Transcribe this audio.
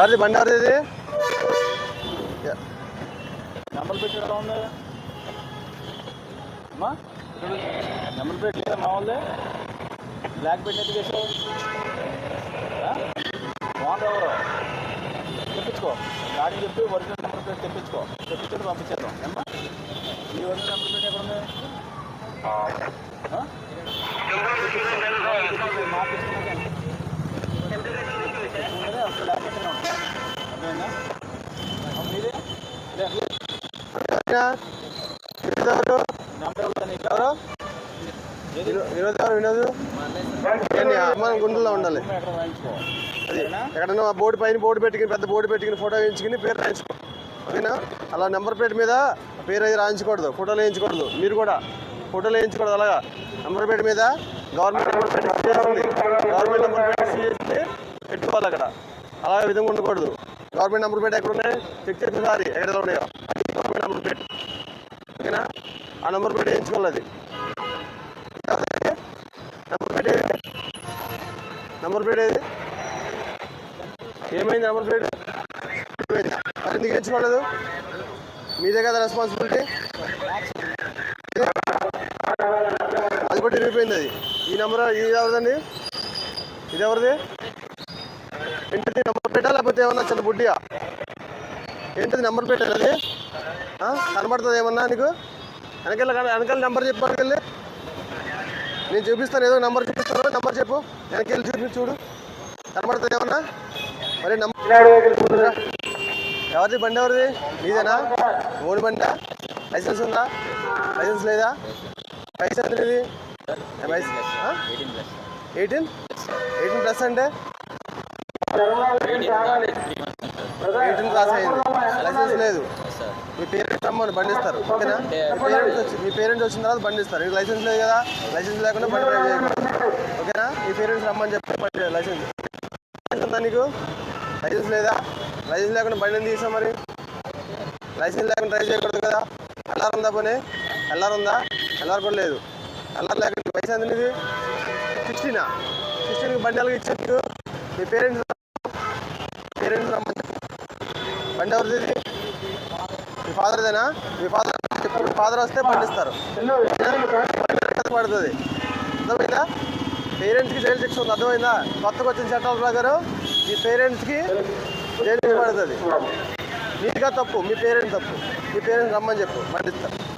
ఎవరిది బండి ఎవరిది ఇది నెంబర్ ప్లేట్ ఎలా ఉంది? అమ్మా నెంబర్ ప్లేట్ లేదా మా వాళ్ళే బ్లాక్ ప్లేట్ ఎందుకు వేసావు? ఓనర్ ఎవరు? తెప్పించుకో. గాడి చెప్పి ఒరిజినల్ నెంబర్ ప్లేట్ తెప్పించుకో. తెప్పించుకొని పంపించేద్దాం. ఏమ్మా? ఈ ఒరిజినల్ నెంబర్ ప్లేట్ ఎక్కడ ఉంది? వినోద్ ఎవరు వినోద్ ఎవరు? వినోద్ ఏంటి ఉండాలి. ఎక్కడ అది ఎక్కడన్నా ఆ బోర్డు పైన బోర్డు పెట్టుకుని పెద్ద బోర్డు పెట్టుకుని ఫోటో వేయించుకుని పేరు రాయించుకో. ఓకేనా అలా నెంబర్ ప్లేట్ మీద పేరు అది రాయించకూడదు ఫోటోలు వేయించకూడదు మీరు కూడా. ఫోటోలు వేయించకూడదు అలాగా. నెంబర్ ప్లేట్ మీద government number plate government number plate చేస్తే పెట్టుకోవాలి అక్కడ. అలా విధంగా ఉండకూడదు. గవర్నమెంట్ నెంబర్ ప్లేట్ ఎక్కడ ఉన్నాయి చెక్ చేసేసారి ఎక్కడ ఉన్నాయో. Government number plate. ఆ నెంబర్ ప్లేట్ వేయించుకోవాలి అది నెంబర్ ప్లేట్ ఏది? నెంబర్ ప్లేట్ ఏది? ఏమైంది నెంబర్ ప్లేట్? ఏమైంది ఎందుకు వేయించుకోలేదు? మీదే కదా రెస్పాన్సిబిలిటీ అది కూడా తిరిగిపోయింది అది. ఈ నెంబర్? ఇది ఎవరిదండి? ఇది ఎవరిది? ఏంటిది? నెంబర్ ప్లేటా? లేకపోతే ఏమన్నా చిన్న బుడ్డియా? ఏంటిది నెంబర్ ప్లేట్ అది కనబడుతుంది ఏమన్నా నీకు? వెనకాల వెనకాల నెంబర్ చెప్పు వెనకెళ్ళి నేను చూపిస్తాను ఏదో నెంబర్ చూపిస్తాను నెంబర్ చెప్పు. వెనకెళ్ళి చూపి చూడు. కనబడుతుంది ఏమన్నా? మరి నెంబర్ ఎవరిది బండి ఎవరిది? నీదేనా? ఓడి బండి? లైసెన్స్ ఉందా? లైసెన్స్ లేదా? లైసెన్స్ ఎంత ఇది ఎయిటీన్? ఎయిటీన్ ప్లస్ అంటే? ఎయిటీన్ క్లాస్ అయింది. లైసెన్స్ లేదు. మీ పేరెంట్స్ రమ్మని బండి ఇస్తారు ఓకేనా మీ పేరెంట్స్ వచ్చి మీ పేరెంట్స్ వచ్చిన తర్వాత బండి ఇస్తారు నీకు లైసెన్స్ లేదు కదా లైసెన్స్ లేకుండా బండి డ్రైవ్ చేయకూడదు. ఓకేనా? మీ పేరెంట్స్ రమ్మని చెప్పి బండి లైసెన్స్. ఉందా నీకు? లైసెన్స్ లేదా? లైసెన్స్ లేకుండా బండి ఎందుకు తీసాం మరి? లైసెన్స్ లేకుండా డ్రైవ్ చేయకూడదు కదా? ఎల్ఆర్ ఉందా పోనీ? ఎల్ఆర్ ఉందా? ఎల్ఆర్ కూడా లేదు. ఎల్ఆర్ లేకుండా వయసు ఎంత నీది సిక్స్టీనా సిక్స్టీన్కి బండి ఎలాగ ఇచ్చారు మీ పేరెంట్స్ పేరెంట్స్ రమ్మని బండి ఎవరిది? మీ ఫాదర్దేనా మీ ఫాదర్ ఎప్పుడు ఫాదర్ వస్తే పండిస్తారు. పడుతుంది. అర్థమైందా? పేరెంట్స్కి జైలు శిక్ష ఉంది. అర్థమైందా? కొత్తగా వచ్చిన చట్టాల ప్రకారం మీ పేరెంట్స్కి జైలు శిక్ష పడుతుంది. నీట్గా తప్పు. మీ పేరెంట్స్ తప్పు. మీ పేరెంట్స్ రమ్మని చెప్పు. పండిస్తారు.